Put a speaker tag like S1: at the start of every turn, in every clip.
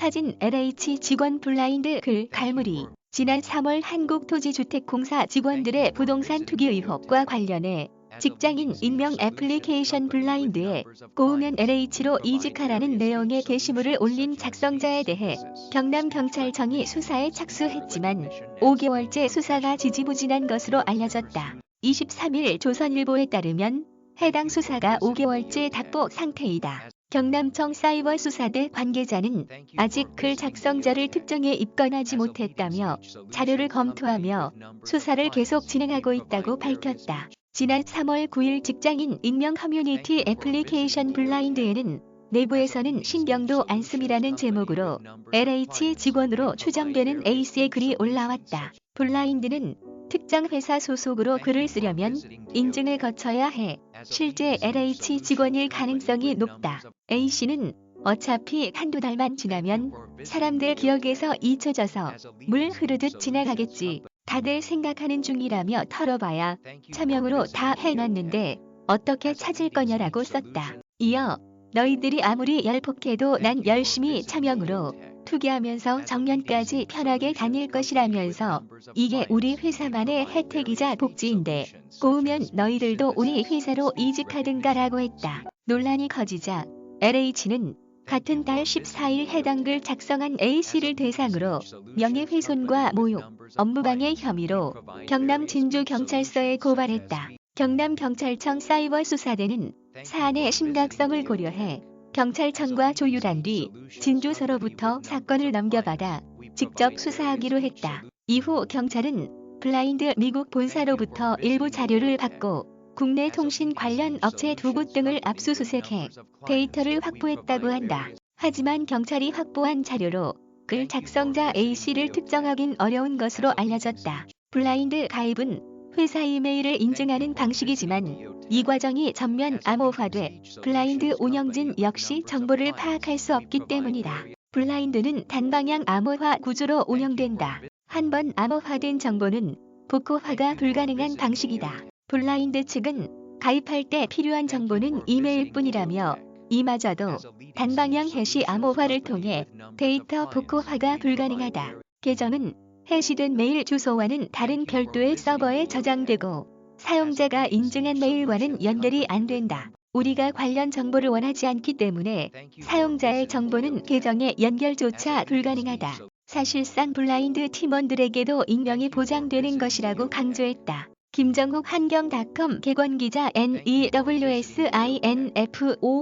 S1: 사진 LH 직원 블라인드 글 갈무리 지난 3월 한국토지주택공사 직원들의 부동산 투기 의혹과 관련해 직장인 임명 애플리케이션 블라인드에 꼬우면 LH로 이직하라는 내용의 게시물을 올린 작성자에 대해 경남경찰청이 수사에 착수했지만 5개월째 수사가 지지부진한 것으로 알려졌다. 23일 조선일보에 따르면 해당 수사가 5개월째 답보 상태이다. 경남청 사이버수사대 관계자는 아직 글 작성자를 특정해 입건하지 못했다며 자료를 검토하며 수사를 계속 진행하고 있다고 밝혔다. 지난 3월 9일 직장인 익명 커뮤니티 애플리케이션 블라인드에는 내부에서는 신경도 안 씀이라는 제목으로 LH 직원으로 추정되는 A씨의 글이 올라왔다. 블라인드는 특정 회사 소속으로 글을 쓰려면 인증을 거쳐야 해 실제 LH 직원일 가능성이 높다. A씨는 어차피 한두 달만 지나면 사람들 기억에서 잊혀져서 물 흐르듯 지나가겠지. 다들 생각하는 중이라며 털어봐야 차명으로 다 해놨는데 어떻게 찾을 거냐라고 썼다. 이어 너희들이 아무리 열폭해도 난 열심히 차명으로 투기하면서 정년까지 편하게 다닐 것이라면서 이게 우리 회사만의 혜택이자 복지인데 꼬우면 너희들도 우리 회사로 이직하든가라고 했다. 논란이 커지자 LH는 같은 달 14일 해당 글 작성한 A씨를 대상으로 명예훼손과 모욕, 업무방해 혐의로 경남 진주경찰서에 고발했다. 경남경찰청 사이버수사대는 사안의 심각성을 고려해 경찰청과 조율한 뒤 진주서로부터 사건을 넘겨받아 직접 수사하기로 했다. 이후 경찰은 블라인드 미국 본사로부터 일부 자료를 받고 국내 통신 관련 업체 두 곳 등을 압수수색해 데이터를 확보했다고 한다. 하지만 경찰이 확보한 자료로 글 작성자 A씨를 특정하긴 어려운 것으로 알려졌다. 블라인드 가입은 회사 이메일을 인증하는 방식이지만 이 과정이 전면 암호화돼 블라인드 운영진 역시 정보를 파악할 수 없기 때문이다. 블라인드는 단방향 암호화 구조로 운영된다. 한 번 암호화된 정보는 복호화가 불가능한 방식이다. 블라인드 측은 가입할 때 필요한 정보는 이메일뿐이라며 이마저도 단방향 해시 암호화를 통해 데이터 복호화가 불가능하다. 계정은 해시된 메일 주소와는 다른 별도의 서버에 저장되고 사용자가 인증한 메일과는 연결이 안 된다. 우리가 관련 정보를 원하지 않기 때문에 사용자의 정보는 계정에 연결조차 불가능하다. 사실상 블라인드 팀원들에게도 익명이 보장되는 것이라고 강조했다. 김정욱 한경닷컴 개관기자 NEWSINFO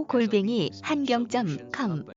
S1: 골뱅이 한경.com